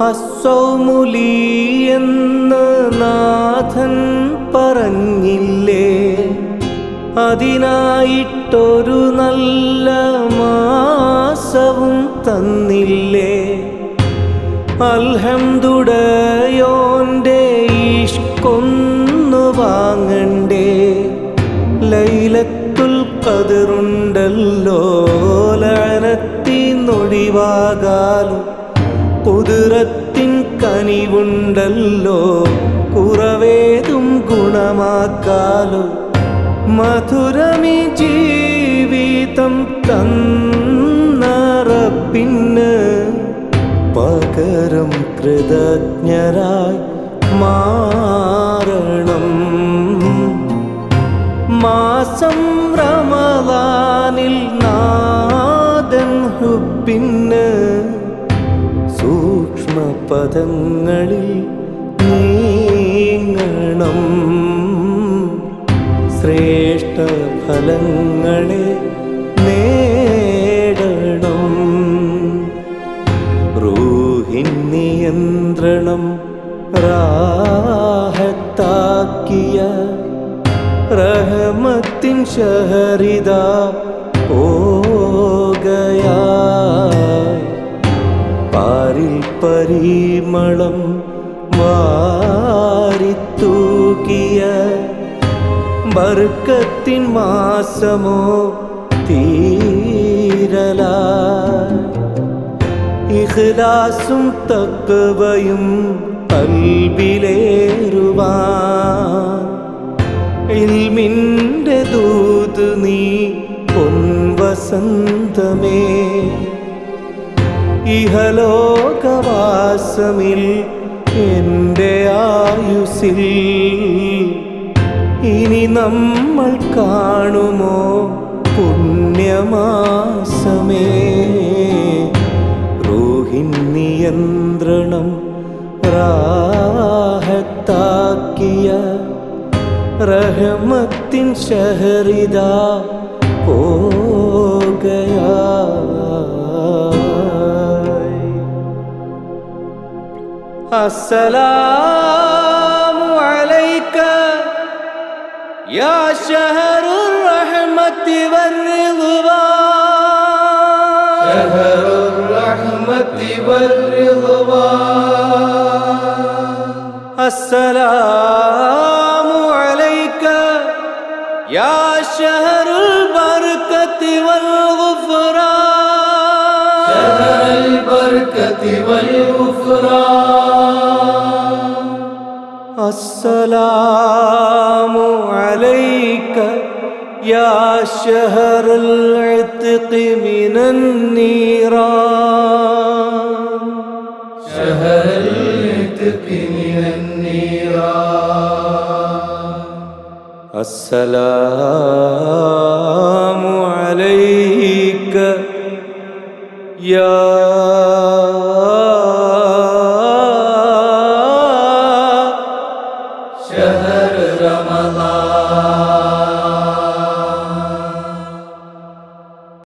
അസൗമുലി എന്ന് നാഥൻ പറഞ്ഞില്ലേ? അതിനായിട്ടൊരു നല്ല മാസവും തന്നില്ലേ? അൽഹംദുടയോന്റെ ഇഷ്കൊന്നു വാങ്ങണ്ടേ? ലൈലത്തുൽ കതിറുണ്ടല്ലോ ലനത്തിനൊഴിവാകാലും കുതിരത്തിൻ കനിവുണ്ടല്ലോ. കുറവേതും ഗുണമാക്കാലോ. മധുരമി ജീവിതം തന്നറപ്പിന് പകരം കൃതജ്ഞരായി മാറണം. മാസം റമദാനിൽ നാദൻ ഹുബിന് പദങ്ങളിൽ നീങ്ങണം. ശ്രേഷ്ഠ ഫലങ്ങളെ നേടണം. റൂഹിൻ നിയന്ത്രണം റാഹത്താക്കിയ റഹമത്തിൻ ഓ ഓകയായി പാരിൽ പരിമളം വാരിത്തൂക്കിയ ബർക്കത്തിൻ മാസമോ തീരല. ഇഖ്ലാസും തക്കവയും കൽബിലേറുവാൻ. ഇൽമിന്റെ ദൂത് നീ പൊൻവസന്തമേ. ഇഹലോകവാസമിൽ എന്റെ ആയുസിൽ ഇനി നമ്മൾ കാണുമോ പുണ്യമാസമേ? റൂഹിൻ നിയന്ത്രണം റാഹത്താക്കിയ റഹമത്തിൻ ഷഹരിത പോകയായി السلام عليك يا شهر الرحمة والرضوان. شهر الرحمة والرضوان. السلام عليك يا شهر البركة والغفران. شهر البركة والغفران. السلام عليك يا شهر العتق من النيران. شهر العتق من النيران. السلام عليك يا şehr Ramazan.